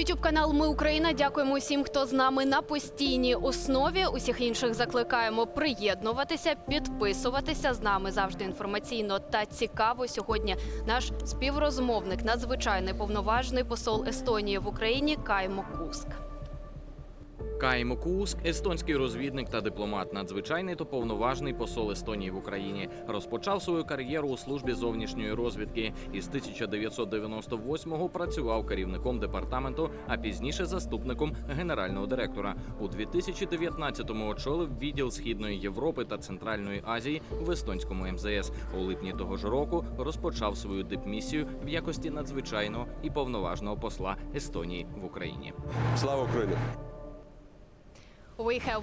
Ютуб канал Ми Україна. Дякуємо усім, хто з нами на постійній основі. Усіх інших закликаємо приєднуватися, підписуватися з нами завжди інформаційно та цікаво. Сьогодні наш співрозмовник, надзвичайний повноважний посол Естонії в Україні Каймо Куск. Каїмо Кууск, естонський розвідник та дипломат, надзвичайний та повноважний посол Естонії в Україні, розпочав свою кар'єру у службі зовнішньої розвідки. Із 1998-го працював керівником департаменту, а пізніше заступником генерального директора. У 2019-му очолив відділ Східної Європи та Центральної Азії в естонському МЗС. У липні того ж року розпочав свою дипмісію в якості надзвичайного і повноважного посла Естонії в Україні. Слава Україні! We have.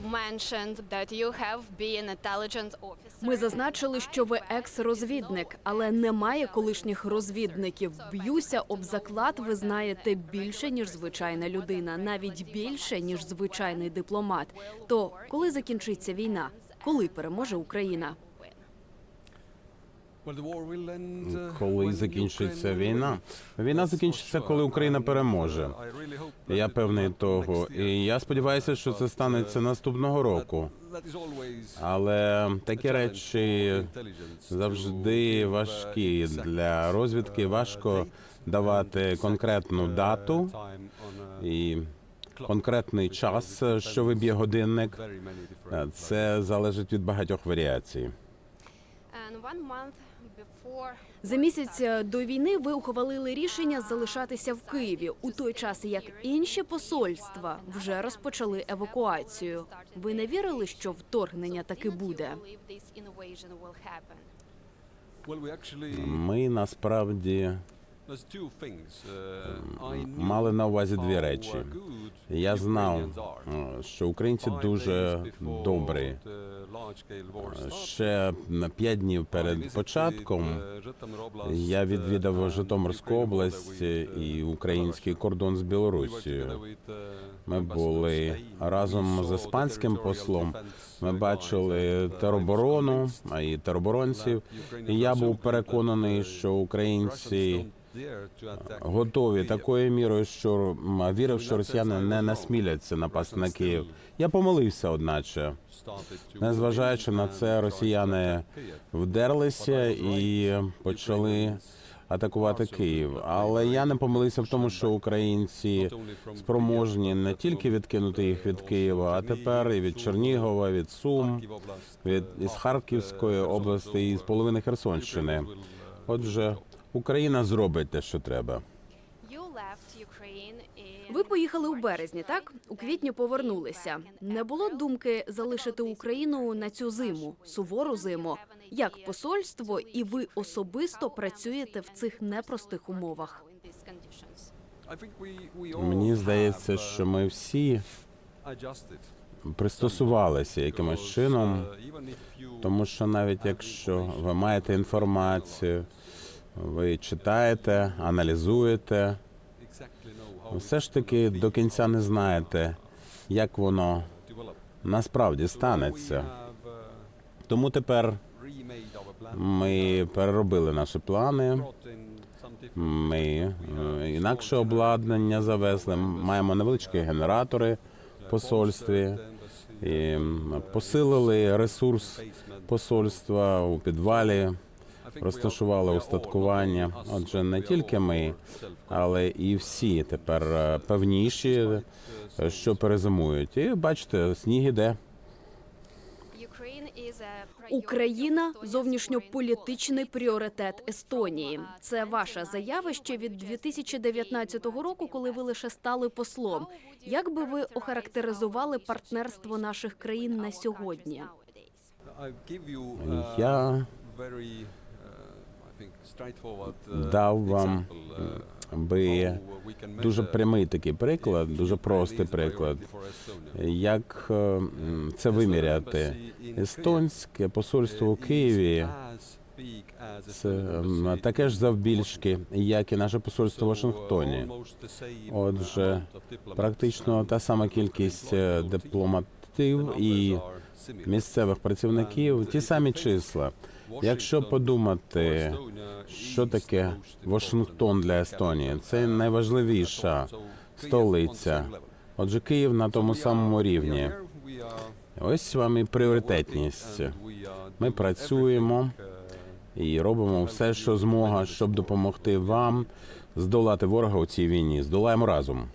Ми зазначили, що ви екс-розвідник, але немає колишніх розвідників. Б'юся об заклад. Ви знаєте більше ніж звичайна людина, навіть більше ніж звичайний дипломат. То коли закінчиться війна? Коли переможе Україна? Коли закінчиться війна. Війна закінчиться, коли Україна переможе. Я певний того, і я сподіваюся, що це станеться наступного року. Але такі речі завжди важкі для розвідки. Важко давати конкретну дату і конкретний час, що виб'є годинник. Це залежить від багатьох варіацій. За місяць е, до війни ви ухвалили рішення залишатися в Києві у той час, як інші посольства вже розпочали евакуацію. Ви не вірили, що вторгнення таки буде? Ми насправді мали на увазі дві речі. Я знав, е, що українці дуже добрі. Ще на п'ять днів перед початком я відвідав Житомирську область і український кордон з Білорусією. Ми були разом з іспанським послом. Ми бачили тероборону, а і тероборонців. І я був переконаний, що українці готові такою мірою, що вірив, що росіяни не насміляться напасти на Київ. Я помилився, одначе. Незважаючи на це, росіяни вдерлися і почали атакувати Київ. Але я не помилився в тому, що українці спроможні не тільки відкинути їх від Києва, а тепер і від Чернігова, від Сум, від із Харківської області і з половини Херсонщини. Отже, Україна зробить те, що треба. Ви поїхали у березні, так у квітні повернулися. Не було думки залишити Україну на цю зиму, сувору зиму. Як посольство, і ви особисто працюєте в цих непростих умовах. Мені здається, що ми всі пристосувалися якимось чином, тому що навіть якщо ви маєте інформацію, ви читаєте, аналізуєте, все ж таки до кінця не знаєте, як воно насправді станеться. Тому тепер ми переробили наші плани. Ми е, інакше обладнання завезли. Маємо невеличкі генератори в посольстві. І посилили ресурс посольства у підвалі, розташували устаткування. Отже, не тільки ми, але і всі тепер е, певніші, е, що перезимують. І бачите, сніг іде. Україна зовнішньополітичний пріоритет Естонії. Це ваша заява ще від 2019 року, коли ви лише стали послом. Як би ви охарактеризували партнерство наших країн на сьогодні? Я дав вам би дуже прямий такий приклад, дуже простий приклад, як е, це виміряти. Естонське посольство у Києві. це таке ж завбільшки, як і наше посольство в Вашингтоні. Отже, практично та сама кількість е, дипломатів і місцевих працівників, ті самі числа. Якщо подумати, що таке Вашингтон для Естонії, це найважливіша столиця. Отже, Київ на тому самому рівні. Ось вам і пріоритетність. Ми працюємо і робимо все, що змога, щоб допомогти вам здолати ворога у цій війні. Здолаємо разом.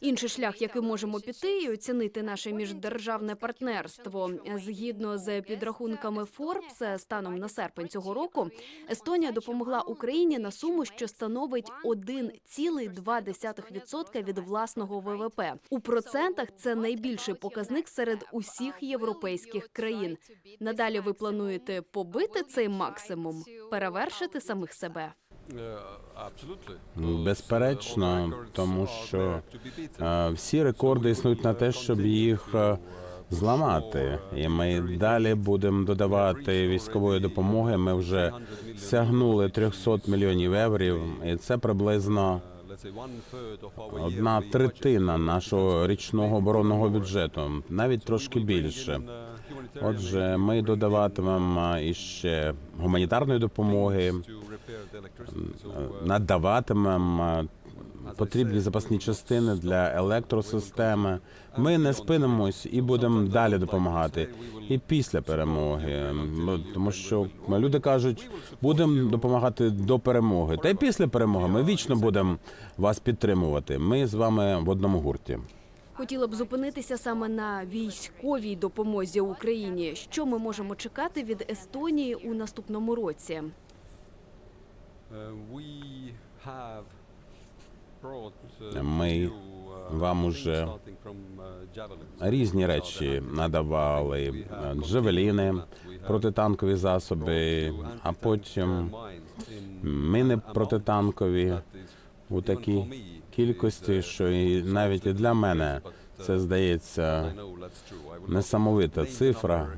Інший шлях, який можемо піти, і оцінити наше міждержавне партнерство. Згідно з підрахунками Forbes, станом на серпень цього року Естонія допомогла Україні на суму, що становить 1,2% від власного ВВП. У процентах це найбільший показник серед усіх європейських країн. Надалі ви плануєте побити цей максимум, перевершити самих себе. Безперечно, тому що е, всі рекорди існують на те, щоб їх е, зламати. І ми далі будемо додавати військової допомоги. Ми вже сягнули 300 мільйонів євро, і це приблизно одна третина нашого річного оборонного бюджету, навіть трошки більше. Отже, ми додаватимемо іще гуманітарної допомоги, надаватимемо потрібні запасні частини для електросистеми. Ми не спинимось і будемо далі допомагати. І після перемоги, тому що люди кажуть, будемо допомагати до перемоги. Та й після перемоги ми вічно будемо вас підтримувати. Ми з вами в одному гурті. Хотіла б зупинитися саме на військовій допомозі Україні. Що ми можемо чекати від Естонії у наступному році? Ми вам уже різні речі надавали джевеліни, протитанкові засоби, а потім міни протитанкові у такій кількості, що і навіть і для мене це здається несамовита цифра.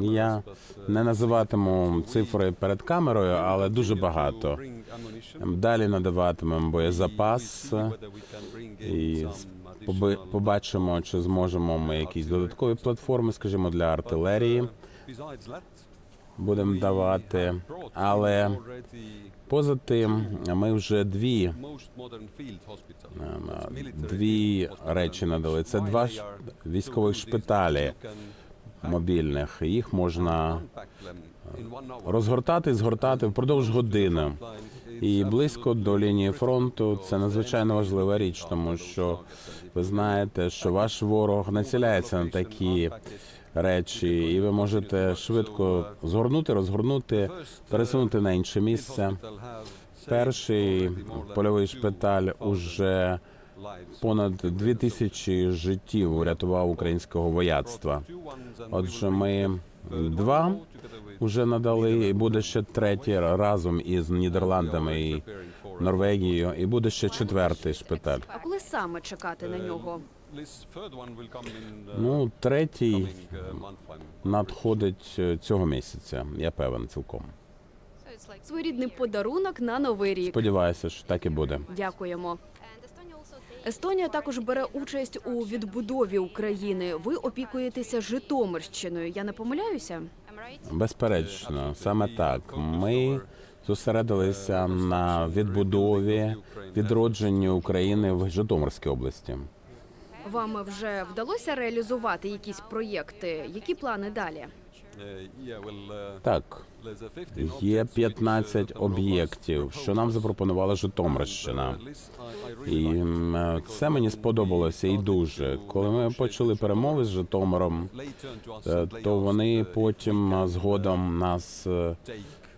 Я не називатиму цифри перед камерою, але дуже багато. Далі надаватимемо боєзапас і побачимо, чи зможемо ми якісь додаткові платформи, скажімо, для артилерії будемо давати. Але поза тим, ми вже дві е, дві речі надали. Це два військових шпиталі мобільних. Їх можна розгортати, згортати впродовж години. І близько до лінії фронту це надзвичайно важлива річ, тому що ви знаєте, що ваш ворог націляється на такі речі, і ви можете швидко згорнути, розгорнути, пересунути на інше місце. Перший польовий шпиталь уже понад дві тисячі життів урятував українського вояцтва. Отже, ми два вже надали, і буде ще третій разом із Нідерландами і Норвегією, і буде ще четвертий шпиталь. А коли саме чекати на нього? Ну, третій надходить е, цього місяця. Я певен цілком. Своєрідний подарунок на новий рік. Сподіваюся, що так і буде. Дякуємо. Естонія також бере участь у відбудові України. Ви опікуєтеся Житомирщиною. Я не помиляюся? Безперечно, саме так. Ми зосередилися на відбудові відродженні України в Житомирській області. Вам вже вдалося реалізувати якісь проєкти? Які плани далі? Так, є 15 об'єктів, що нам запропонувала Житомирщина. І це мені сподобалося і дуже. Коли ми почали перемови з Житомиром, е, то вони потім е, згодом нас е,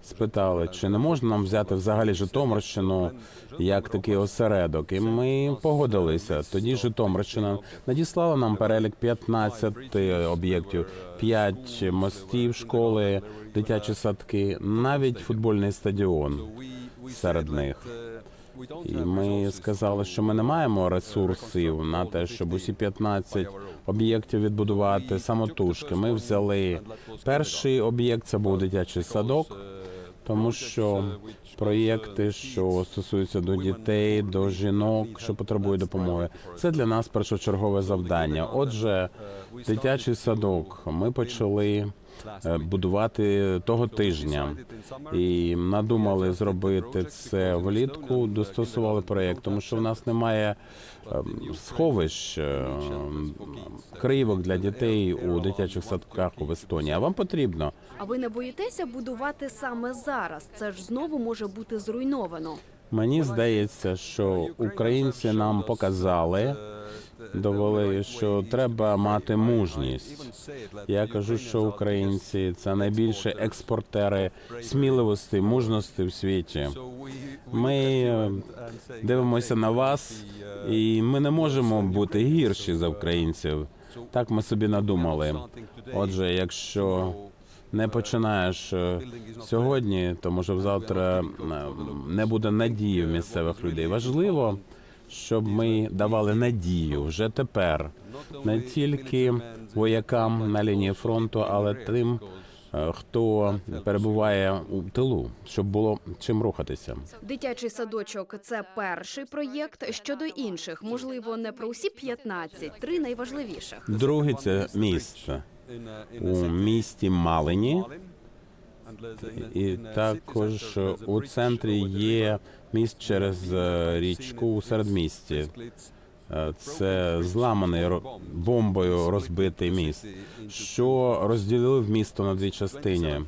спитали, чи не можна нам взяти взагалі Житомирщину як такий осередок. І ми погодилися. Тоді Житомирщина надіслала нам перелік 15 об'єктів, 5 мостів, школи, дитячі садки, навіть футбольний стадіон серед них. І ми сказали, що ми не маємо ресурсів на те, щоб усі 15 об'єктів відбудувати самотужки. Ми взяли перший об'єкт, це був дитячий садок, тому що проєкти, що стосуються до дітей, до жінок, що потребують допомоги, це для нас першочергове завдання. Отже, дитячий садок ми почали будувати того тижня. І надумали зробити це влітку. Достосували проєкт, тому що в нас немає ем, сховищ е, криївок для дітей у дитячих садках у Естонії. А вам потрібно. А ви не боїтеся будувати саме зараз? Це ж знову може бути зруйновано. Мені здається, що українці нам показали, довели, що треба мати мужність. Я кажу, що українці це найбільші експортери сміливості, мужності в світі. Ми е, дивимося на вас, і ми не можемо бути гірші за українців. Так ми собі надумали. Отже, якщо не починаєш е, сьогодні, то може завтра е, не буде надії в місцевих людей. Важливо, щоб ми давали надію вже тепер, не тільки воякам на лінії фронту, але тим, е, хто перебуває у тилу, щоб було чим рухатися. Дитячий садочок це перший проєкт. Щодо інших, можливо, не про усі 15, три найважливіших. Другий це місце у місті Малині. І також у центрі є міст через е, річку у середмісті. Е, Це зламаний бомбою розбитий міст, що розділив місто на дві частини.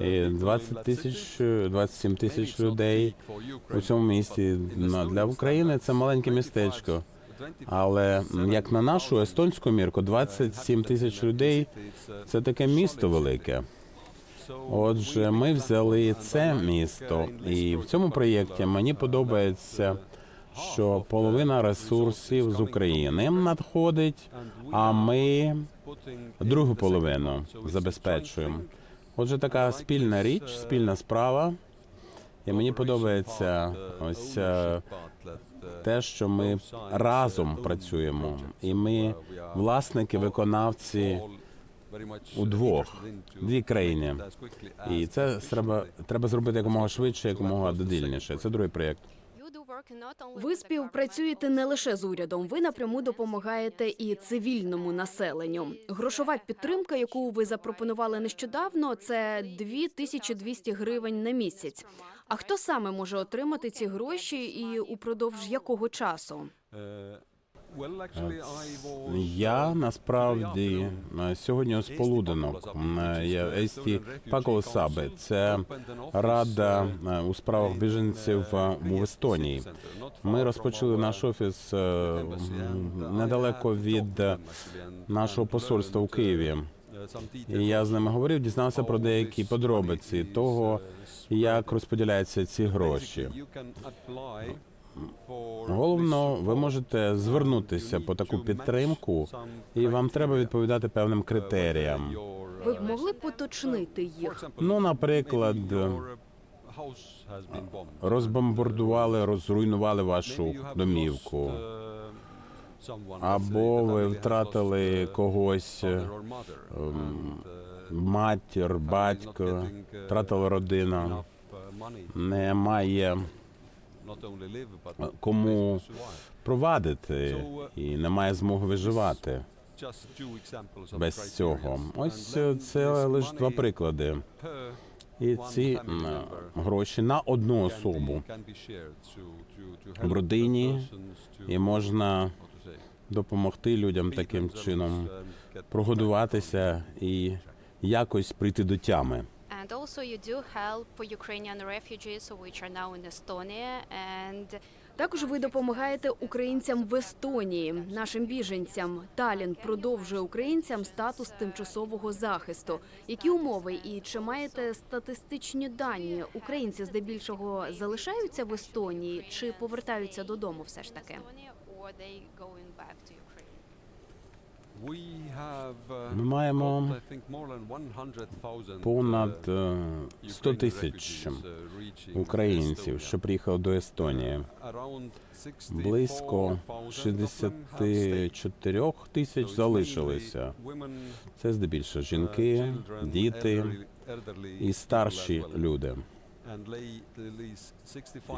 І 20 тисяч, 27 тисяч людей у цьому місті. Для України це маленьке містечко. Але як на нашу естонську мірку, 27 тисяч людей це таке місто велике. Отже, ми взяли це місто, і в цьому проєкті мені подобається, що половина ресурсів з України надходить, а ми другу половину забезпечуємо. Отже, така спільна річ, спільна справа. І мені подобається ось е, те, що ми разом працюємо, і ми власники, виконавці удвох, дві країни. І це треба, треба зробити якомога швидше, якомога додільніше. Це другий проєкт. Ви співпрацюєте не лише з урядом, ви напряму допомагаєте і цивільному населенню. Грошова підтримка, яку ви запропонували нещодавно, це 2200 гривень на місяць. А хто саме може отримати ці гроші і упродовж якого часу? Я насправді е, сьогодні з полуденок. е, Я Есті Паколсаби. Це рада е, у справах біженців е, в Естонії. Ми розпочали наш офіс е, недалеко від е, нашого посольства у Києві. І я з ними говорив, дізнався про деякі подробиці того, як розподіляються ці гроші. Головно, ви можете звернутися по таку підтримку, і вам треба відповідати певним критеріям. Ви б могли поточнити їх? Ну, наприклад, розбомбардували, розруйнували вашу домівку, або ви втратили когось, ем, матір, батько, втратила родина, немає кому провадити і немає змоги виживати без цього. Ось це лише два приклади. І ці гроші на одну особу в родині, і можна допомогти людям таким чином прогодуватися і якось прийти до тями. And also you do help Ukrainian refugees which are now in Estonia and Також ви допомагаєте українцям в Естонії, нашим біженцям. Талін продовжує українцям статус тимчасового захисту. Які умови і чи маєте статистичні дані? Українці здебільшого залишаються в Естонії чи повертаються додому? Все ж таки. Ми маємо понад е, 100 тисяч українців, що приїхали до Естонії. Близько 64 тисяч залишилися. Це здебільшого жінки, діти і старші люди.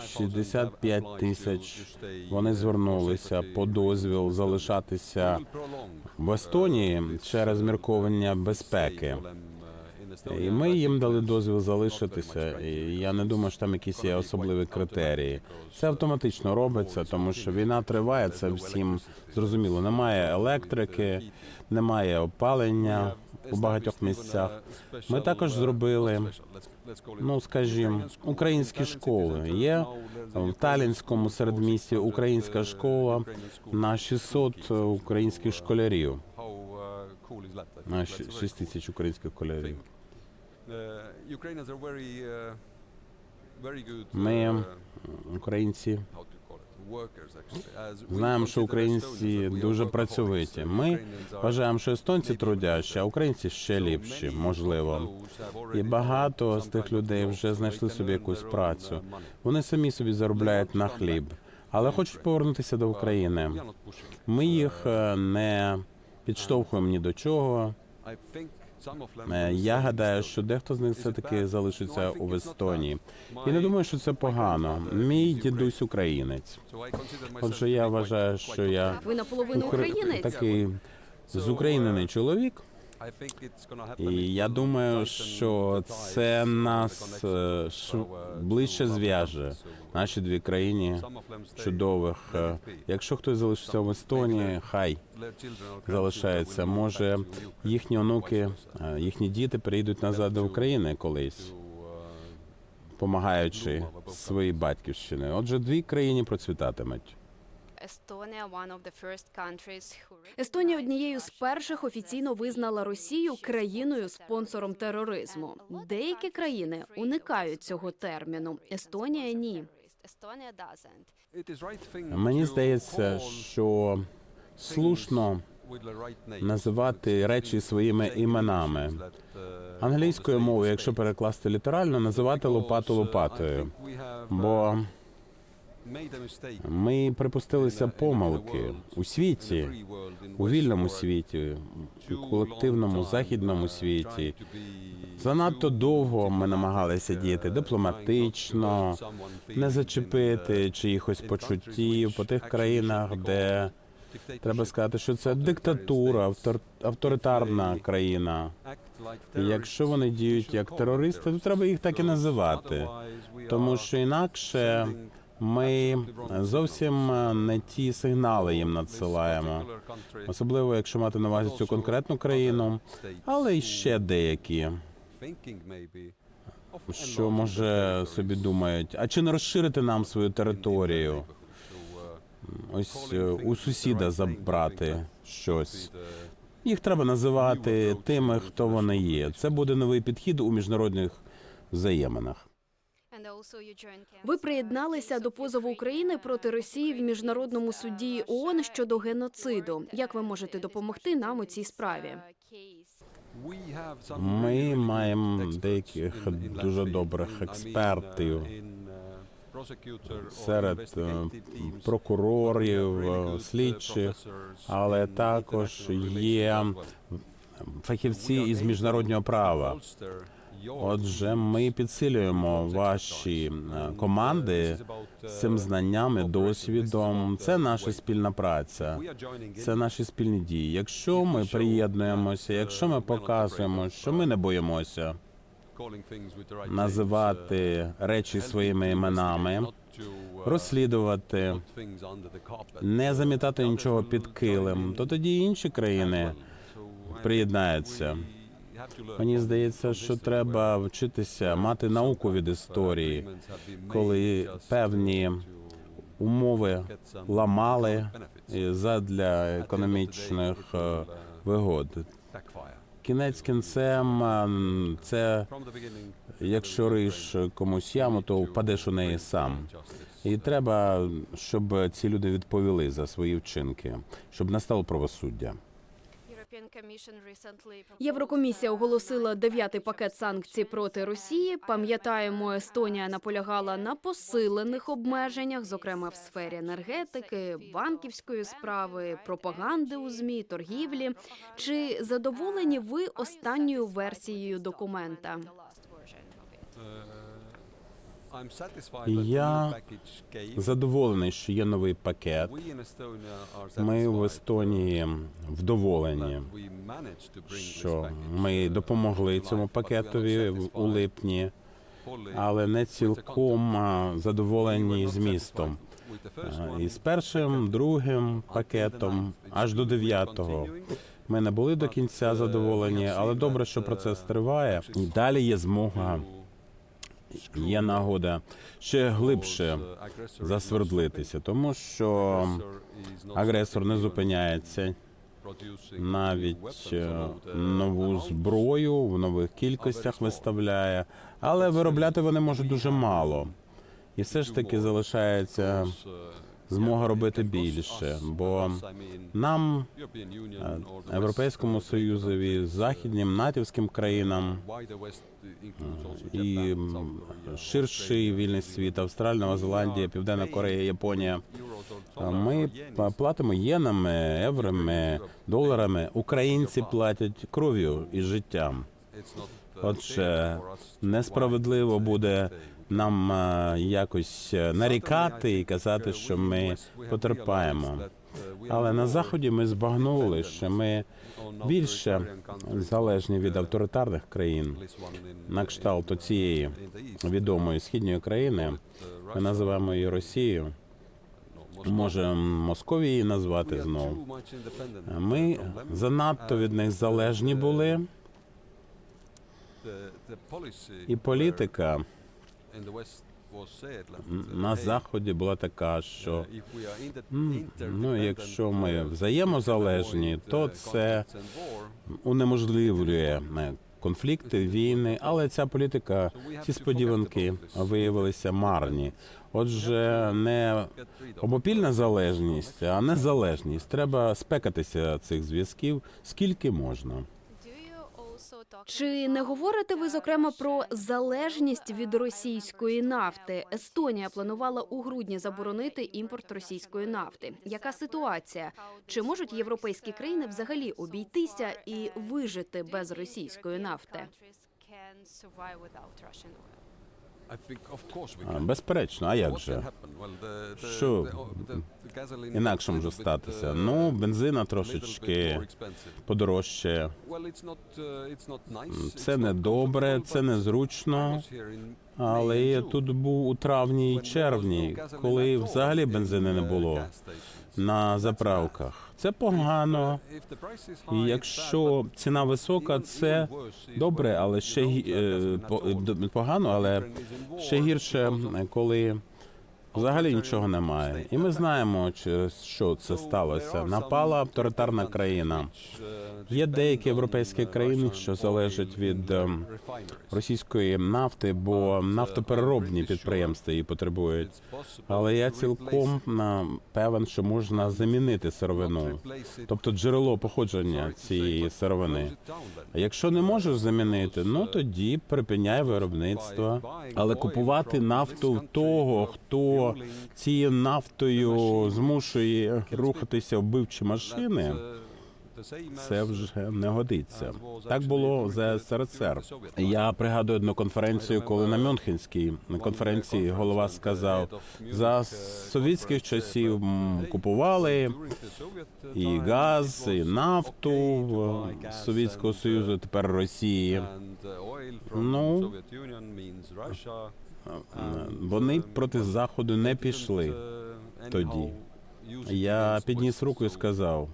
65 тисяч. Вони звернулися по дозвіл залишатися в Естонії через міркування безпеки. І ми їм дали дозвіл залишитися. І я не думаю, що там якісь є особливі критерії. Це автоматично робиться, тому що війна триває. Це всім зрозуміло. Немає електрики, немає опалення у багатьох місцях. Ми також зробили, ну скажімо, українські школи. Є в Талінському середмісті українська школа на 600 українських школярів. На 6 тисяч українських школярів. Ми, українці, знаємо, що українці дуже працьовиті. Ми вважаємо, що естонці трудящі, а українці ще ліпші, можливо. І багато з тих людей вже знайшли собі якусь працю. Вони самі собі заробляють на хліб, але хочуть повернутися до України. Ми їх е, не підштовхуємо ні до чого. Е, Я гадаю, що дехто з них все таки залишиться у Естонії. І не думаю, що це погано. Мій дідусь українець. Отже, я вважаю, що я Ви наполовину укр- українець. такий з України чоловік. І я думаю, що це нас е, ближче зв'яже наші дві країни чудових. Е, Якщо хтось залишиться в Естонії, хай залишається. Може, їхні онуки, е, їхні діти перейдуть назад до України колись, допомагаючи своїй батьківщині. Отже, дві країни процвітатимуть. Естонія one of the first countries who Естонія однією з перших офіційно визнала Росію країною спонсором тероризму. Деякі країни уникають цього терміну. Естонія ні. Мені здається, що слушно називати речі своїми іменами. Англійською мовою, якщо перекласти літерально, називати лопату лопатою. Бо ми припустилися помилки у світі, у вільному світі, у колективному західному світі. Занадто довго ми намагалися діяти дипломатично, не зачепити чиїхось почуттів по тих країнах, де треба сказати, що це диктатура, автор- авторитарна країна. І якщо вони діють як терористи, то треба їх так і називати, тому що інакше ми зовсім не ті сигнали їм надсилаємо, особливо якщо мати на увазі цю конкретну країну, але й ще деякі, що може собі думають, а чи не розширити нам свою територію? Ось е, у сусіда забрати щось. Їх треба називати тими, хто вони є. Це буде новий підхід у міжнародних взаєминах. And also you joined Ви приєдналися до позову України проти Росії в міжнародному суді ООН щодо геноциду. Як ви можете допомогти нам у цій справі? Ми маємо деяких дуже добрих експертів серед е, прокурорів, е, слідчих, але також є фахівці із міжнародного права. Отже, ми підсилюємо ваші е, команди цим знанням і досвідом. Це наша спільна праця. Це наші спільні дії. Якщо ми приєднуємося, якщо ми показуємо, що ми не боїмося називати речі своїми іменами, розслідувати, не замітати нічого під килим, то тоді інші країни приєднаються. Мені здається, що треба вчитися мати науку від історії, коли певні умови ламали задля економічних е, вигод. Кінець кінцем це якщо риш комусь яму, то впадеш у неї сам. І треба, щоб ці люди відповіли за свої вчинки, щоб настало правосуддя. Єврокомісія оголосила дев'ятий пакет санкцій проти Росії. Пам'ятаємо, Естонія наполягала на посилених обмеженнях, зокрема в сфері енергетики, банківської справи, пропаганди у змі, торгівлі. Чи задоволені ви останньою версією документа? Я Задоволений, що є новий пакет. Ми в Естонії вдоволені, що ми допомогли цьому пакетові у липні, але не цілком задоволені змістом. І з першим, другим пакетом, аж до дев'ятого. Ми не були до кінця задоволені, але добре, що процес триває. І далі є змога, є нагода ще глибше засвердлитися, тому що агресор не зупиняється навіть е, нову зброю в нових кількостях виставляє, але виробляти вони можуть дуже мало. І все ж таки залишається змога робити більше, бо нам, е, Європейському Союзові, західнім натівським країнам і ширший вільний світ, Австралія, Нова Зеландія, Південна Корея, Японія. А Ми платимо єнами, еврами, доларами. Українці платять кров'ю і життям. Отже, несправедливо буде нам е, якось е, нарікати і казати, що ми потерпаємо. Але на заході ми збагнули, що ми більше залежні від авторитарних країн, на кшталт цієї відомої східної країни. Ми називаємо її Росією. Може, Московію її назвати знову. Ми занадто від них залежні були, і політика на заході була така, що м, ну, якщо ми взаємозалежні, то це унеможливлює е, конфлікти, війни, але ця політика, ці сподіванки виявилися марні. Отже, не обопільна залежність, а незалежність. Треба спекатися цих зв'язків скільки можна. Чи не говорите ви зокрема про залежність від російської нафти? Естонія планувала у грудні заборонити імпорт російської нафти. Яка ситуація? Чи можуть європейські країни взагалі обійтися і вижити без російської нафти? А, Безперечно, а як же? Що інакше може статися? Ну, бензина трошечки подорожчає. Це не добре, це незручно. Але я тут був у травні і червні, коли взагалі бензини не було на заправках. Це погано. І якщо ціна висока, це добре, але ще е, погано, але ще гірше, коли взагалі нічого немає. І ми знаємо, що це сталося. Напала авторитарна країна. Є деякі європейські країни, що залежать від ем, російської нафти, бо нафтопереробні підприємства її потребують. Але я цілком певен, що можна замінити сировину, тобто джерело походження цієї сировини. Якщо не можеш замінити, ну тоді припиняй виробництво. Але купувати нафту в того, хто цією нафтою змушує рухатися вбивчі машини, це вже не годиться. Так було за СРСР. Я пригадую одну конференцію, коли на Мюнхенській конференції голова сказав, за совєтських часів купували і газ, і нафту Совєтського Союзу, тепер Росії. Ну, Вони проти заходу не пішли тоді. Я підніс руку і сказав.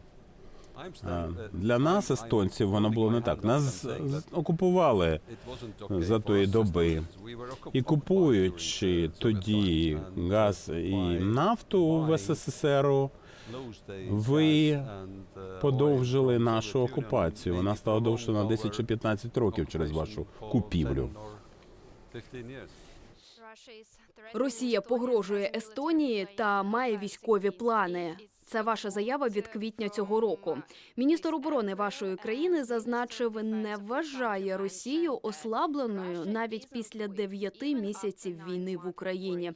Для нас, естонців, воно було не так. Нас окупували за тої доби. І купуючи тоді газ і нафту в СССР, ви подовжили нашу окупацію. Вона стала довше на 10 чи 15 років через вашу купівлю. Росія погрожує Естонії та має військові плани. Це ваша заява від квітня цього року. Міністр оборони вашої країни зазначив, не вважає Росію ослабленою навіть після дев'яти місяців війни в Україні.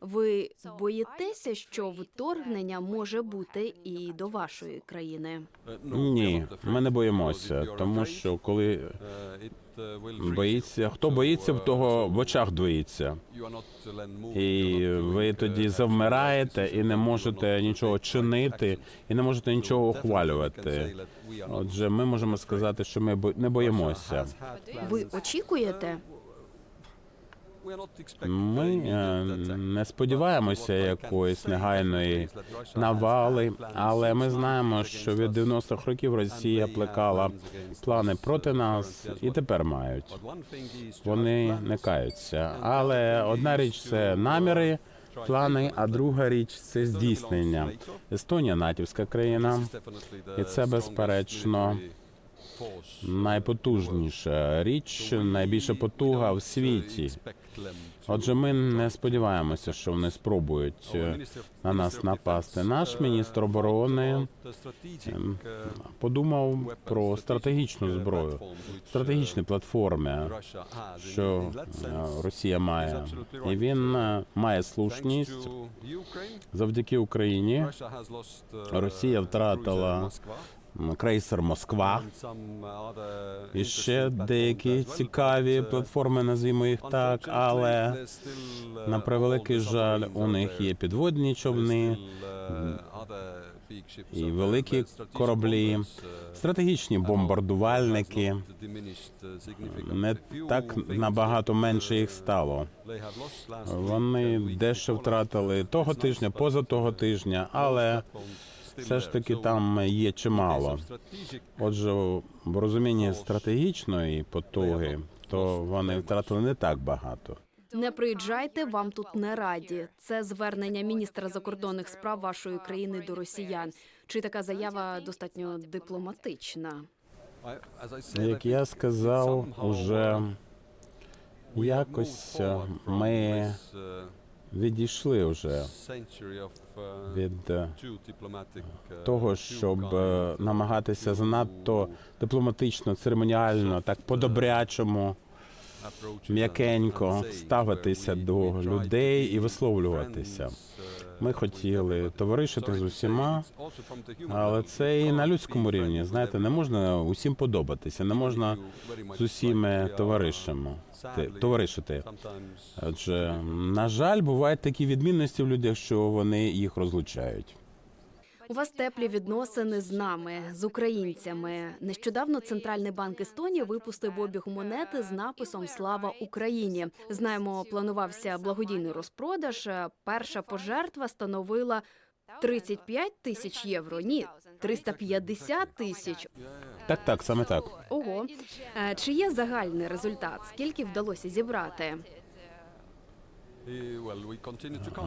Ви боїтеся, що вторгнення може бути і до вашої країни? Ні, ми не боїмося, тому що коли боїться, хто боїться, в того в очах двоїться. І ви тоді завмираєте і не можете нічого чинити, і не можете нічого ухвалювати. Отже, ми можемо сказати, що ми бо- не боїмося. Ви очікуєте? Ми е, не сподіваємося якоїсь негайної навали, але ми знаємо, що від 90-х років Росія плекала плани проти нас і тепер мають. Вони не каються. Але одна річ це наміри, плани, а друга річ це здійснення. Естонія натівська країна, і це безперечно найпотужніша річ, найбільша потуга в світі. Отже, ми не сподіваємося, що вони спробують е, на нас напасти. Наш міністр оборони ем, подумав про стратегічну зброю, стратегічні платформи, що е, Росія має, і він е, має слушність завдяки Україні. Росія втратила крейсер Москва. І ще деякі цікаві платформи, назвімо їх так, але на превеликий жаль, у них є підводні човни і великі кораблі, стратегічні бомбардувальники. Не так набагато менше їх стало. Вони дещо втратили того тижня, поза того тижня, але все ж таки там є чимало. Отже, в розумінні стратегічної потуги, то вони втратили не так багато. Не приїжджайте, вам тут не раді. Це звернення міністра закордонних справ вашої країни до росіян. Чи така заява достатньо дипломатична? Як я сказав, уже якось е, ми відійшли вже від е, того, щоб е, намагатися занадто дипломатично, церемоніально, так по-добрячому, м'якенько ставитися до людей і висловлюватися. Ми хотіли товаришити з усіма, але це і на людському рівні. Знаєте, не можна усім подобатися, не можна з усіми товаришами ти- товаришити. Адже, на жаль, бувають такі відмінності в людях, що вони їх розлучають. У вас теплі відносини з нами, з українцями. Нещодавно Центральний банк Естонії випустив обіг монети з написом Слава Україні. Знаємо, планувався благодійний розпродаж. Перша пожертва становила 35 тисяч євро. Ні, 350 тисяч. Так, так, саме так. Ого, Е, чи є загальний результат? Скільки вдалося зібрати?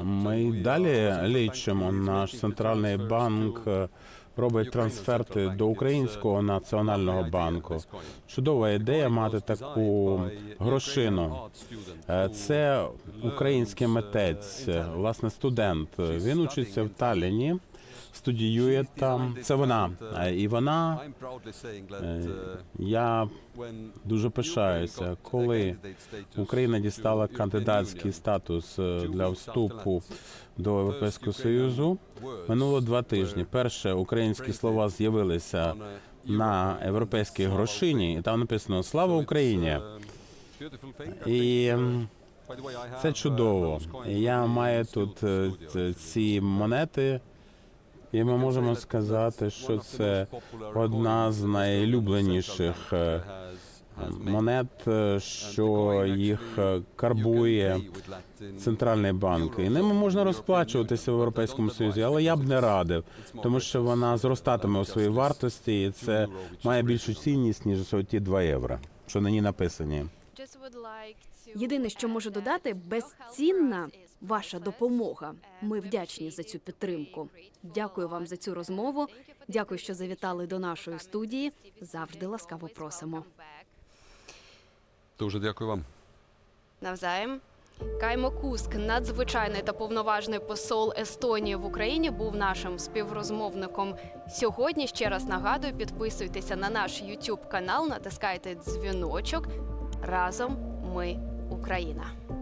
Ми далі лічимо. Наш центральний банк робить трансферти до українського національного банку. Чудова ідея мати таку грошину. Е, Це український митець, власне, студент. Він учиться в Талліні, студіює там. Це вона. Е, І вона е, я дуже пишаюся, коли Україна дістала кандидатський статус е, для вступу до Європейського союзу. Минуло два тижні. Перше українські слова з'явилися на європейській грошині, і там написано Слава Україні! І це чудово. Я маю тут ці монети, і ми можемо сказати, що це одна з найлюбленіших е, монет, е, що їх е, карбує центральний банк. І ними можна розплачуватися в Європейському Союзі, але я б не радив, тому що вона зростатиме у своїй вартості, і це має більшу цінність ніж ті 2 євро, що на ній написані. Єдине, що можу додати, безцінна ваша допомога. Ми вдячні за цю підтримку. Дякую вам за цю розмову. Дякую, що завітали до нашої студії. Завжди ласкаво просимо. Дуже дякую вам. Навзаєм. Каймо Куск, надзвичайний та повноважний посол Естонії в Україні, був нашим співрозмовником сьогодні. Ще раз нагадую, підписуйтеся на наш YouTube канал, натискайте дзвіночок. Разом ми Україна.